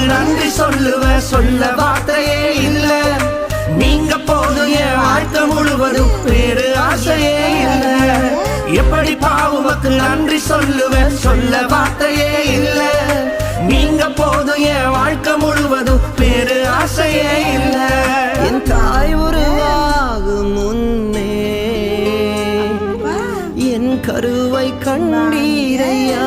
பாவமக்கு நன்றி சொல்லுவ சொல்ல வார்த்தையே இல்ல. நீங்க போதும் என் வாழ்க்கை முழுவதும் பேரு ஆசையே இல்ல. எப்படி பாவமக்கு நன்றி சொல்லுவ சொல்ல வார்த்தையே இல்ல. நீங்க போதும் என் வாழ்க்கை முழுவதும் பேரு ஆசையே இல்ல. என் தாய் உருவாகும் முன்னே என் கருவை கண்டீரையா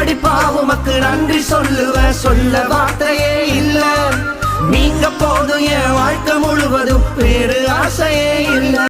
எப்படி பாவமக்கு நன்றி சொல்லுவ சொல்ல வார்த்தையே இல்ல. நீங்க போதும் என் வாழ்க்கை முழுவதும் பேரு ஆசையே இல்ல.